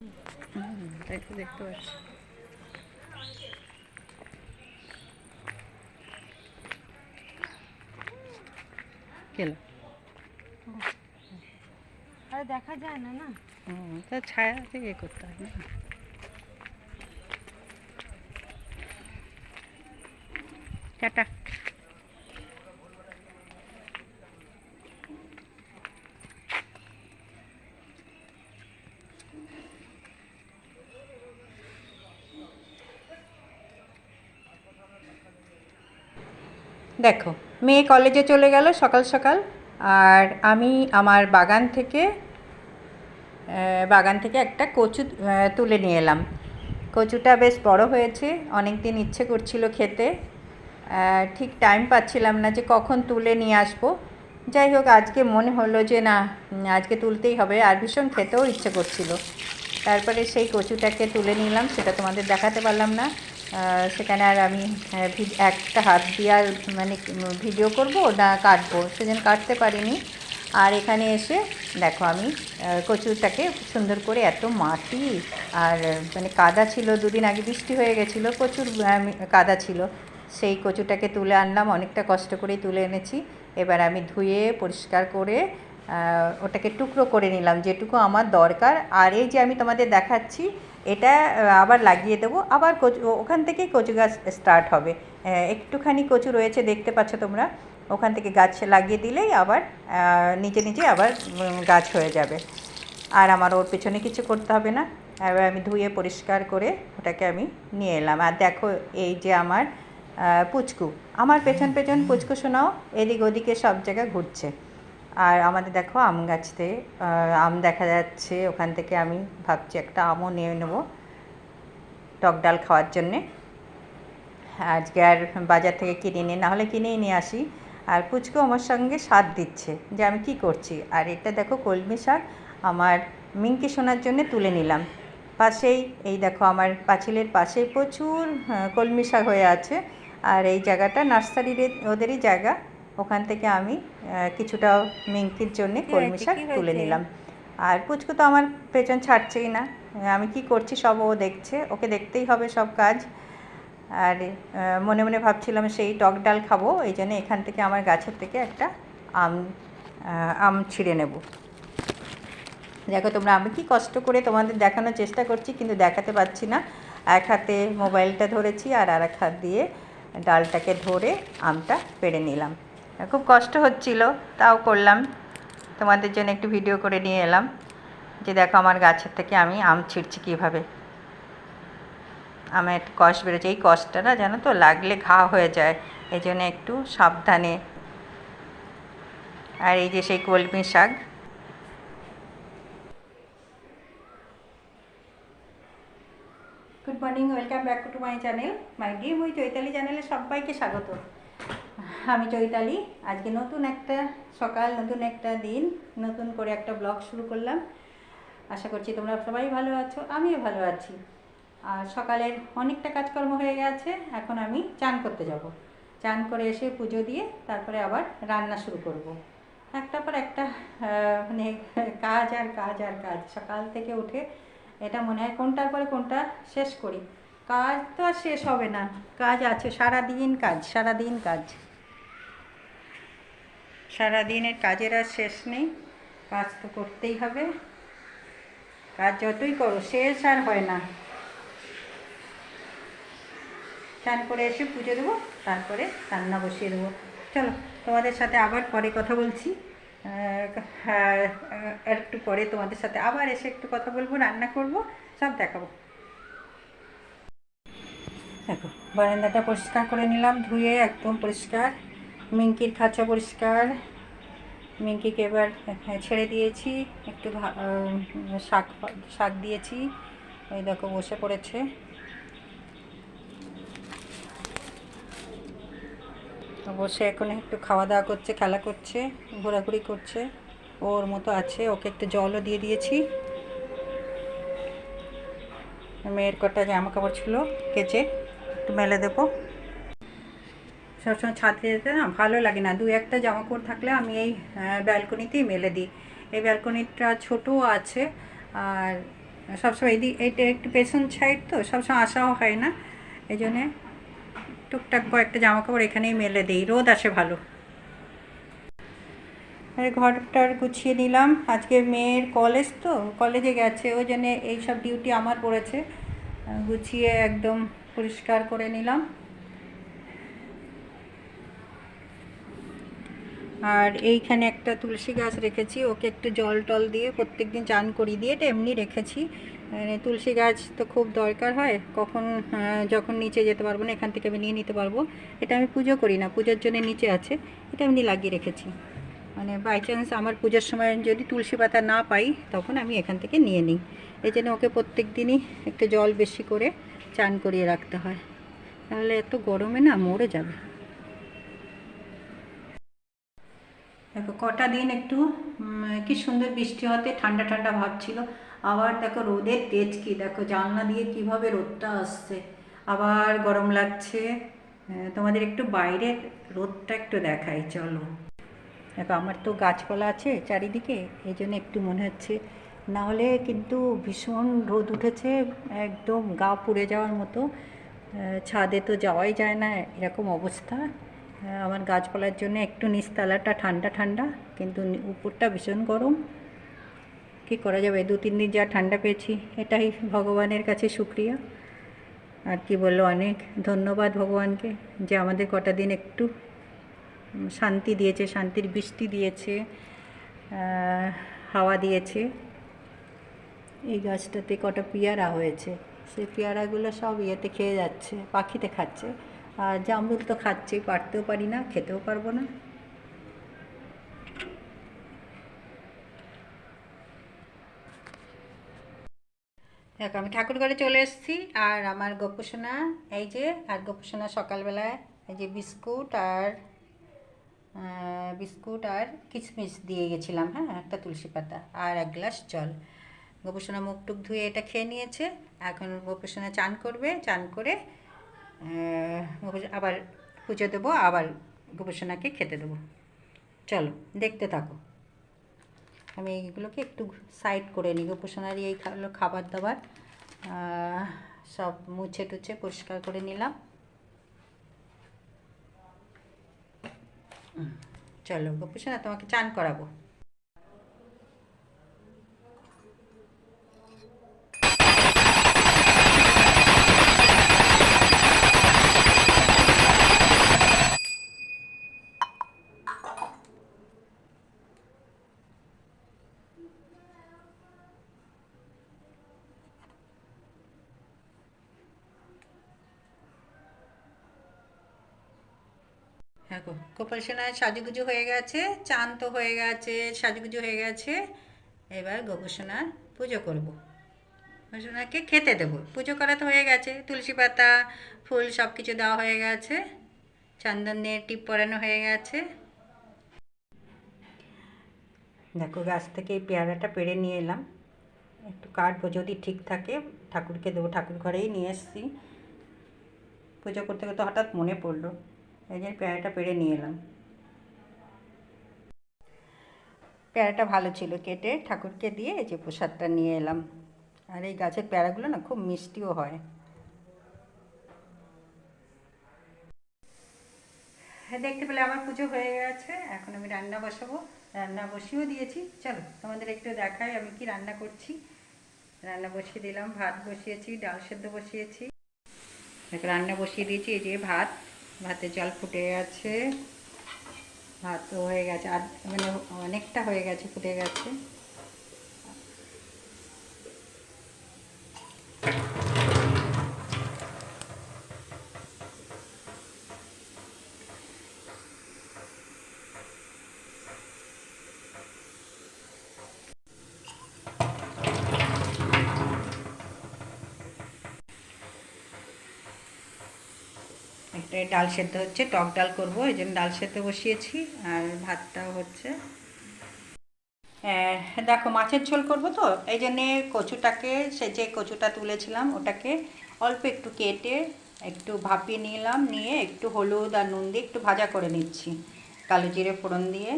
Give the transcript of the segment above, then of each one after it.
হুম, দেখতে দেখতে পাচ্ছি। গেল আরে দেখা যায় না না? তা ছায়া থেকে করতে হয় না। টাটা। দেখো, মেয়ে কলেজে চলে গেল সকাল সকাল, আর আমি আমার বাগান থেকে বাগান থেকে একটা কচু তুলে নিয়ে এলাম। কচুটা বেশ বড় হয়েছে অনেক দিন ইচ্ছে করছিল খেতে। ঠিক টাইম পাচ্ছিলাম না যে কখন তুলে নিয়ে আসব। যাই হোক, আজকে মনে হলো যে না, আজকে তুলতেই হবে, আর ভীষণ খেতেও ইচ্ছে করছিল। তারপরে সেই কচুটাকে তুলে নিলাম, সেটা তোমাদের দেখাতে পারলাম না। সেখানে আর আমি একটা হাত দিয়ে আর মানে ভিডিও করব না কাটবো সেজন্য কাটতে পারিনি। আর এখানে এসে দেখো আমি আহ, কচুটাকে সুন্দর করে এত মাটি আর মানে কাদা ছিল দুদিন আগে বৃষ্টি হয়ে গেছিল প্রচুর কাদা ছিল। সেই কচুটাকে তুলে আনলাম অনেকটা কষ্ট করেই তুলে এনেছি। এবার আমি ধুয়ে পরিষ্কার করে ওটাকে টুকরো করে নিলাম যেটুকু আমার দরকার। আর এই যে আমি তোমাদের দেখাচ্ছি এটা আবার লাগিয়ে দেবো। আবার কচু, ওখান থেকেই কচু গাছ স্টার্ট হবে। একটুখানি কচু রয়েছে, দেখতে পাচ্ছ তোমরা। ওখান থেকে গাছ লাগিয়ে দিলেই আবার নিজে নিজে আবার গাছ হয়ে যাবে। আর আমার ওর পেছনে কিছু করতে হবে না। এবার আমি ধুয়ে পরিষ্কার করে ওটাকে আমি নিয়ে এলাম। আর দেখো, এই যে আমার পুচকু। আমার পেছন পেছন পুচকু শোনাও এদিক ওদিকে সব জায়গায় ঘুরছে। আর আমাদের দেখো আম গাছতে আম দেখা যাচ্ছে। ওখান থেকে আমি ভাবছি একটা আমও নিয়ে নেব টক ডাল খাওয়ার জন্যে। আজকে আর বাজার থেকে কিনে নিয়ে, না হলে কিনেই নিয়ে আসি। আর পুচকু আমার সঙ্গে স্বাদ দিচ্ছে যে আমি কি করছি। আর এটা দেখো কলমি শাক, আমার মিঙ্কি শোনার জন্য তুলে নিলাম। পাশেই, এই দেখো আমার পাঁচিলের পাশেই প্রচুর কলমি শাক হয়ে আছে। আর এই জায়গাটা নার্সারির ওদেরই জায়গা। ওখান থেকে আমি কিছুটা মিঙ্কির জন্য কলমি শাক তুলে নিলাম। আর পুচকু তো আমার পেছন ছাড়ছেই না। আমি কি করছি সব ও দেখছে। ওকে দেখতেই হবে সব কাজ। আর মনে মনে ভাবছিলাম সেই টক ডাল খাব এই জন্য এখান থেকে আমার গাছের থেকে একটা আম আম ছিঁড়ে নেব। দেখো তোমরা আমি কি কষ্ট করে তোমাদের দেখানোর চেষ্টা করছি কিন্তু দেখাতে পারছি না। এক হাতে মোবাইলটা ধরেছি আর আর এক হাত দিয়ে ডালটাকে ধরে আমটা পেড়ে নিলাম। খুব কষ্ট হচ্ছিল, তাও করলাম। তোমাদের জন্য একটু ভিডিও করে নিয়ে এলাম। যে দেখো আমার গাছের থেকে আমি আম ছিঁড়ছি কীভাবে। আমার একটু কষ বেরোচ্ছে এই কষটা না জানো তো, লাগলে ঘা হয়ে যায়। এই জন্য একটু সাবধানে। আর এই যে সেই কলমি শাক। Good morning welcome back to my channel my ডিম উই চৈতালি চ্যানেলে সবাইকে স্বাগত। আমি চৈতালি। আজকে নতুন একটা সকাল, নতুন একটা দিন, নতুন করে একটা ব্লগ শুরু করলাম। আশা করছি তোমরা সবাই ভালো আছো, আমিও ভালো আছি। আর সকালের অনেকটা কাজকর্ম হয়ে গেছে, এখন আমি চান করতে যাব। চান করে এসে পুজো দিয়ে তারপরে আবার রান্না শুরু করব। একটা পর একটা মানে কাজ আর কাজ আর কাজ। সকাল থেকে উঠে এটা মনে হয় কোনটার পরে কোনটা শেষ করি। কাজ তো আর শেষ হবে না। কাজ আছে সারা দিন কাজ সারা দিন কাজ। সারা দিনের কাজের আর শেষ নেই, কাজ তো করতেই হবে। কাজ যতই করো, শেষ আর হয় না। চান করে এসে পুজো দেবো, তারপরে রান্না বসিয়ে দেবো। চলো, তোমাদের সাথে আবার পরে কথা বলছি। একটু পরে তোমাদের সাথে আবার এসে একটু কথা বলব, রান্না করব, সব দেখাবো। দেখো, বারান্দাটা পরিষ্কার করে নিলাম, ধুয়ে একদম পরিষ্কার। মিঙ্কির খাঁচা পরিষ্কার। মিঙ্কিকে এবার হ্যাঁ, ছেড়ে দিয়েছি। একটু শাক শাক দিয়েছি। ওই দেখো বসে পড়েছে। বসে এখন একটু খাওয়া দাওয়া করছে খেলা করছে ঘোরাঘুরি করছে। ওর মতো আছে ওকে একটু জলও দিয়ে দিয়েছি। মেয়ের কটা জামা কাপড় ছিল কেচে একটু মেলে দেবো। সবসময় ছাদে যেতে না ভালো লাগে না। দু একটা জামা কাপড় থাকলে আমি এই ব্যালকনিতেই মেলে দিই। এই ব্যালকনিটা ছোটও আছে, আর সবসময় এদিক এটা একটু পেছন সাইড তো, সবসময় আসাও হয় না। এই জন্যে টুকটাক কয়েকটা জামা কাপড় এখানেই মেলে দিই, রোদ আসে ভালো। আর ঘরটার গুছিয়ে নিলাম। আজকে মেয়ের কলেজ তো কলেজে গেছে, ওই জন্যে এইসব ডিউটি আমার পড়েছে। গুছিয়ে একদম পরিষ্কার করে নিলাম। আর এইখানে একটা তুলসী গাছ রেখেছি, ওকে একটু জল টল দিয়ে প্রত্যেক দিন চান করিয়ে দিয়ে এটা এমনি রেখেছি। মানে তুলসী গাছ তো খুব দরকার হয়, কখন যখন নিচে যেতে পারব না, এখান থেকে আমি নিয়ে নিতে পারব। এটা আমি পুজো করি না, পুজোর জন্য নিচে আছে, এটা এমনি লাগিয়ে রেখেছি। মানে বাই চান্স আমার পুজোর সময় যদি তুলসী পাতা না পাই, তখন আমি এখান থেকে নিয়ে নিই। এই জন্য ওকে প্রত্যেক দিনই একটু জল বেশি করে চান করিয়ে রাখতে হয়। তাহলে এত গরমে না মরে যাবে। দেখো, কটা দিন একটু কি সুন্দর বৃষ্টি হতে ঠান্ডা ঠান্ডা ভাব ছিল। আবার দেখো রোদের তেজ কি, দেখো জানলা দিয়ে কীভাবে রোদটা আসছে। আবার গরম লাগছে। তোমাদের একটু বাইরের রোদটা একটু দেখাই, চলো। দেখো, আমার তো গাছপালা আছে চারিদিকে, এই জন্য একটু মনে হচ্ছে। না হলে কিন্তু ভীষণ রোদ উঠেছে, একদম গা পুড়ে যাওয়ার মতো। ছাদে তো যাওয়াই যায় না, এরকম অবস্থা। আমার গাছপালার জন্য একটু নিচতলাটা ঠান্ডা ঠান্ডা, কিন্তু উপরটা ভীষণ গরম। কী করা যাবে? দু, তিন দিন যা ঠান্ডা পেয়েছি, এটাই ভগবানের কাছে শুক্রিয়া আর কি বলল অনেক ধন্যবাদ ভগবানকে যে আমাদের কটা দিন একটু শান্তি দিয়েছে, শান্তির বৃষ্টি দিয়েছে হাওয়া দিয়েছে। এই গাছটাতে কটা পেয়ারা হয়েছে। সেই পেয়ারাগুলো সব ইয়েতে খেয়ে যাচ্ছে, পাখিতে খাচ্ছে। আর জামরুল তো খাচ্ছেই, পারতেও পারি না, খেতেও পারব না। দেখো, আমি ঠাকুর ঘরে চলে এসেছি, আর আমার গোপসোনা এই যে, আর গোপসোনা সকালবেলায়, এই যে বিস্কুট আর বিস্কুট আর কিশমিশ দিয়ে গেছিলাম হ্যাঁ একটা তুলসী পাতা আর এক গ্লাস জল। গোপসোনা মুখ টুক ধুয়ে এটা খেয়ে নিয়েছে, এখন গোপসোনা চান করবে, চান করে আবার পুজো দেবো, আবার গোপসোনাকে খেতে দেবো। চলো, দেখতে থাকো। আমি এইগুলোকে একটু সাইড করে নিই গোপসোনারই এই খাবার দাবার সব মুছে টুছে পরিষ্কার করে নিলাম। চলো, গোপসোনা তোমাকে চান করাবো। গো গোপাল সোনার সাজুগুজু হয়ে গেছে, চান তো হয়ে গেছে, সাজুগুজু হয়ে গেছে। এবার গোপসোনার পুজো করব। গোপসোনাকে খেতে দেবো। পুজো করা তো হয়ে গেছে, তুলসী পাতা, ফুল সব কিছু দেওয়া হয়ে গেছে, চন্দন দিয়ে টিপ পরানো হয়ে গেছে। দেখো, গাছ থেকে এই পেয়ারাটা পেড়ে নিয়ে এলাম। একটু কাটবো যদি ঠিক থাকে, ঠাকুরকে দেবো। ঠাকুর ঘরেই নিয়ে এসেছি। পুজো করতে করতে হঠাৎ মনে পড়ল। এই যে পেয়ারাটা পেড়ে নিয়ে এলাম। পেয়ারাটা ভালো ছিল কেটে ঠাকুরকে দিয়ে এই যে প্রসাদটা নিয়ে এলাম। আর এই গাছের পেয়ারাগুলো না খুব মিষ্টিও হয়। হ্যাঁ দেখতে পেলে আমার পুজো হয়ে গেছে এখন আমি রান্না বসাবো। রান্না বসিয়েও দিয়েছি। চলো তোমাদের একটু দেখাই আমি কি রান্না করছি। রান্না বসিয়ে দিলাম ভাত বসিয়েছি ডাল সেদ্ধ বসিয়েছি। রান্না বসিয়ে দিয়েছি এই যে ভাত। ভাতে জল ফুটে গেছে। ভাতও হয়ে গেছে। আর মানে অনেকটা হয়ে গেছে ফুটে গেছে। ডাল সেদ্ধ হচ্ছে, টক ডাল করব, এই জন্য ডাল সেদ্ধ বসিয়েছি, আর ভাতটাও হচ্ছে দেখো মাছের ঝোল করব তো, এই জন্যে কচুটাকে, সে যে কচুটা তুলেছিলাম, ওটাকে অল্প একটু কেটে একটু ভাপিয়ে নিলাম, নিয়ে একটু হলুদ আর নুন দিয়ে একটু ভাজা করে নিচ্ছি, কালো জিরে ফোড়ন দিয়ে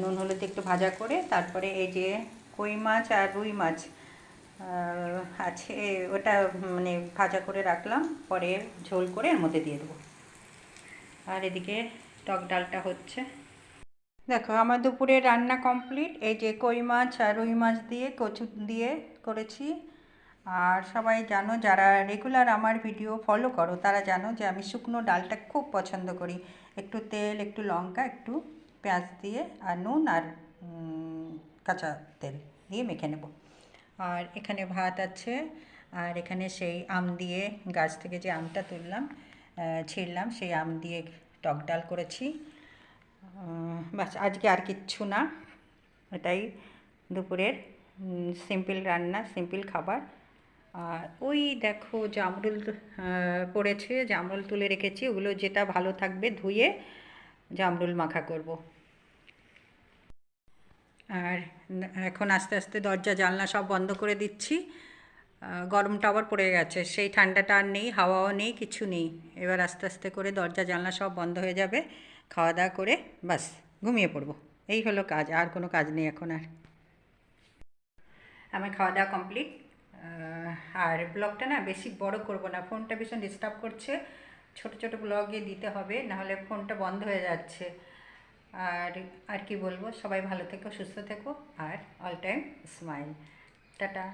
নুন হলুদ একটু ভাজা করে, তারপরে এই যে কই মাছ আর রুই মাছ আছে, ওটা মানে ভাজা করে রাখলাম, পরে ঝোল করে এর মধ্যে দিয়ে দেবো। আর এদিকে টক ডালটা হচ্ছে। দেখো, আমার দুপুরে রান্না কমপ্লিট। এই যে কই মাছ আর রুই মাছ দিয়ে, কচু দিয়ে করেছি। আর সবাই জানো, যারা রেগুলার আমার ভিডিও ফলো করো, তারা জানো যে আমি শুকনো ডালটা খুব পছন্দ করি। একটু তেল, একটু লঙ্কা, একটু পেঁয়াজ দিয়ে, আর নুন আর কাঁচা তেল দিয়ে মেখে নেব। আর এখানে ভাত আছে, আর এখানে সেই আম দিয়ে গাছ থেকে যে আমটা তুললাম ছিঁড়লাম, সেই আম দিয়ে টক ডাল করেছি। বাস আজকে আর কিচ্ছু না, এটাই দুপুরের সিম্পল রান্না, সিম্পল খাবার। আর ওই দেখো জামরুল পড়েছে, জামরুল তুলে রেখেছি, ওগুলো যেটা ভালো থাকবে ধুয়ে জামরুল মাখা করব। আর এখন আস্তে আস্তে দরজা, জানলা সব বন্ধ করে দিচ্ছি। গরমটা আবার পড়ে গেছে, সেই ঠান্ডাটা আর নেই, হাওয়াও নেই, কিছু নেই। এবার আস্তে আস্তে করে দরজা, জানলা সব বন্ধ হয়ে যাবে, খাওয়া দাওয়া করে বাস, ঘুমিয়ে পড়ব। এই হলো কাজ, আর কোনো কাজ নেই এখন আর। আমার খাওয়া দাওয়া কমপ্লিট। আর ব্লগটা না বেশি বড় করব না, ফোনটা ভীষণ ডিস্টার্ব করছে। ছোট ছোট ব্লগে দিতে হবে, নাহলে ফোনটা বন্ধ হয়ে যাচ্ছে। আর আর কি বলব? সবাই ভালো থেকো সুস্থ থেকো আর অল টাইম স্মাইল টাটা!